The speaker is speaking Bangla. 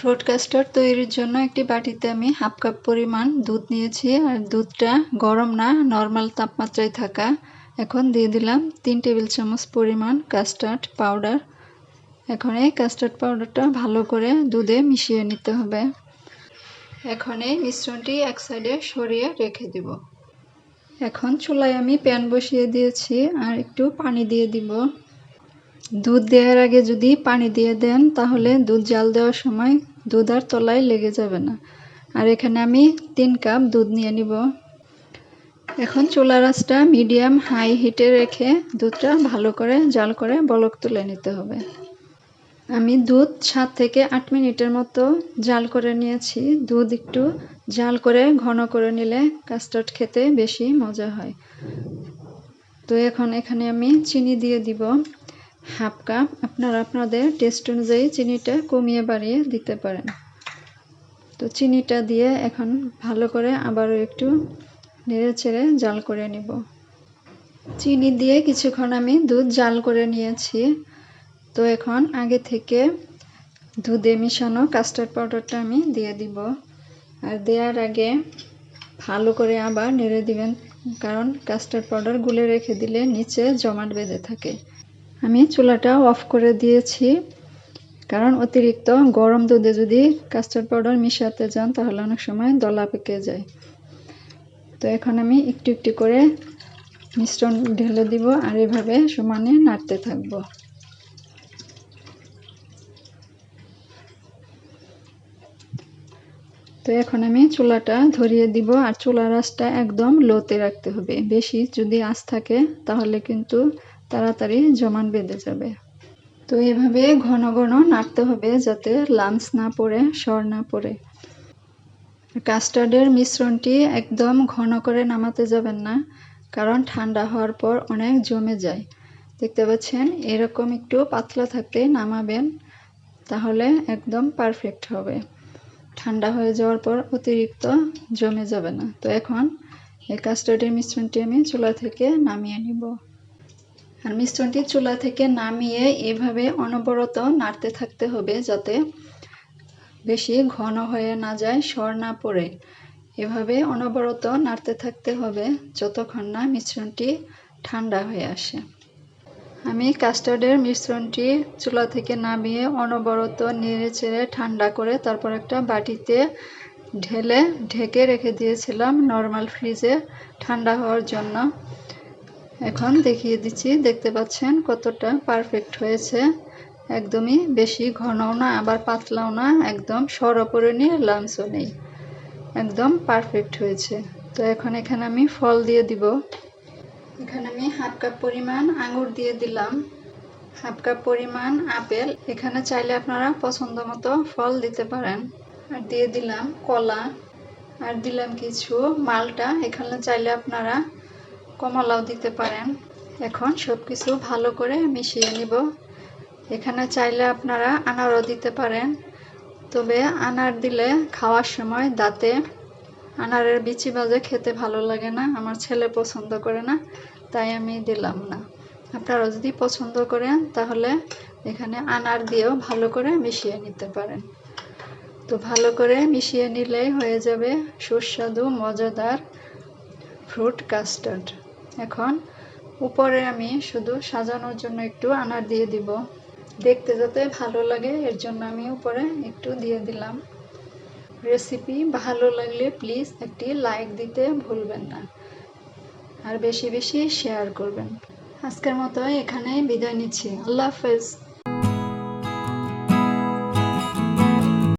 ফ্রুট তৈরির জন্য একটি বাটিতে আমি হাফ কাপ পরিমাণ দুধ নিয়েছি আর দুধটা গরম না নর্মাল তাপমাত্রায় থাকা। এখন দিয়ে দিলাম তিন টেবিল চামচ পরিমাণ কাস্টার্ড পাউডার এখন এই কাস্টার্ড পাউডারটা ভালো করে দুধে মিশিয়ে নিতে হবে। এখন এই মিশ্রণটি এক সাইডে সরিয়ে রেখে দিব। এখন চুলায় আমি প্যান বসিয়ে দিয়েছি আর একটু পানি দিয়ে দিব। দুধ দেওয়ার আগে যদি পানি দিয়ে দেন, তাহলে দুধ জাল দেওয়ার সময় দুধ আর তলায় লেগে যাবে না। আর এখানে আমি তিন কাপ দুধ নিয়ে নিব। এখন চুলা রাসটা মিডিয়াম হাই হিটে রেখে দুধটা ভালো করে জাল করে বলক তুলে নিতে হবে। আমি দুধ সাত থেকে আট মিনিটের মতো জাল করে নিয়েছি। দুধ একটু জাল করে ঘন করে নিলে কাস্টার্ড খেতে বেশি মজা হয়। তো এখন এখানে আমি চিনি দিয়ে দিব। হাফ কাপ আপনারা আপনাদের টেস্ট অনুযায়ী চিনিটা কমিয়ে বাড়িয়ে দিতে পারেন। তো চিনিটা দিয়ে এখন ভালো করে আবারও একটু নেড়ে ছেড়ে জাল করে নিব। চিনি দিয়ে কিছুক্ষণ আমি দুধ জাল করে নিয়েছি। তো এখন আগে থেকে দুধে মিশানো কাস্টার্ড পাউডারটা আমি দিয়ে দিব। আর দেওয়ার আগে ভালো করে আবার নেড়ে দিবেন, কারণ কাস্টার্ড পাউডার গুলে রেখে দিলে নিচে জমাট বেঁধে থাকে। আমি চুলাটা অফ করে দিয়েছি। কারণ অতিরিক্ত গরম দুধে যদি কাস্টার্ড পাউডার মিশাতে যান, তাহলে অনেক সময় দলা পেকে যায়। তো এখন আমি একটু একটু করে মিশ্রণ ঢেলে দিব আর এভাবে সমানে নাড়তে থাকব। তো এখন আমি চুলাটা ধরিয়ে দিব আর চুলার আঁচটা একদম লোতে রাখতে হবে। বেশি যদি আঁচ থাকে, তাহলে কিন্তু তাড়াতাড়ি জমান বেঁধে যাবে। তো এভাবে ঘন ঘন নাড়তে হবে যাতে লামস না পড়ে, সর না পড়ে। কাস্টার্ডের মিশ্রণটি একদম ঘন করে নামাতে যাবেন না, কারণ ঠান্ডা হওয়ার পর অনেক জমে যায়। দেখতে পাচ্ছেন, এরকম একটু পাতলা থাকতে নামাবেন, তাহলে একদম পারফেক্ট হবে। ঠান্ডা হয়ে যাওয়ার পর অতিরিক্ত জমে যাবে না। তো এখন এই কাস্টার্ডের মিশ্রণটি আমি চুলা থেকে নামিয়ে নিব। আর মিশ্রণটি চুলা থেকে নামিয়ে এভাবে অনবরত নাড়তে থাকতে হবে যাতে বেশি ঘন হয়ে না যায়, সর না পড়ে। এভাবে অনবরত নাড়তে থাকতে হবে যতক্ষণ না মিশ্রণটি ঠান্ডা হয়ে আসে। আমি কাস্টার্ডের মিশ্রণটি চুলা থেকে নামিয়ে অনবরত নেড়ে চেড়ে ঠান্ডা করে তারপর একটা বাটিতে ঢেলে ঢেকে রেখে দিয়েছিলাম নর্মাল ফ্রিজে ঠান্ডা হওয়ার জন্য। এখন দেখিয়ে দিচ্ছি, দেখতে পাচ্ছেন কতটা পারফেক্ট হয়েছে। একদমই বেশি ঘনও না, আবার পাতলাও না, একদম সরপরে নিয়ে লাঞ্চও নেই। একদম পারফেক্ট হয়েছে। তো এখন এখানে আমি ফল দিয়ে দিব। এখানে আমি হাফ কাপ পরিমাণ আঙুর দিয়ে দিলাম। হাফ কাপ পরিমাণ আপেল। এখানে চাইলে আপনারা পছন্দ মতো ফল দিতে পারেন। আর দিয়ে দিলাম কলা। আর দিলাম কিছু মালটা। এখানে চাইলে আপনারা কমলাও দিতে পারেন। এখন সব কিছু ভালো করে মিশিয়ে নিব। এখানে চাইলে আপনারা আনারও দিতে পারেন। তবে আনার দিলে খাওয়ার সময় দাঁতে আনারের বিচি বাজে খেতে ভালো লাগে না, আমার ছেলে পছন্দ করে না, তাই আমি দিলাম না। আপনারা যদি পছন্দ করেন, তাহলে এখানে আনার দিয়েও ভালো করে মিশিয়ে নিতে পারেন। তো ভালো করে মিশিয়ে নিলেই হয়ে যাবে সুস্বাদু, মজাদার ফ্রুট কাস্টার্ড এখন উপরে আমি শুধু সাজানোর জন্য একটু আনার দিয়ে দিব। দেখতে যাতে ভালো লাগে, এর জন্য আমি উপরে একটু দিয়ে দিলাম। রেসিপি ভালো লাগলে প্লিজ একটি লাইক দিতে ভুলবেন না আর বেশি বেশি শেয়ার করবেন। আজকের মতো এখানে বিদায় নিচ্ছি। আল্লাহ হাফেজ।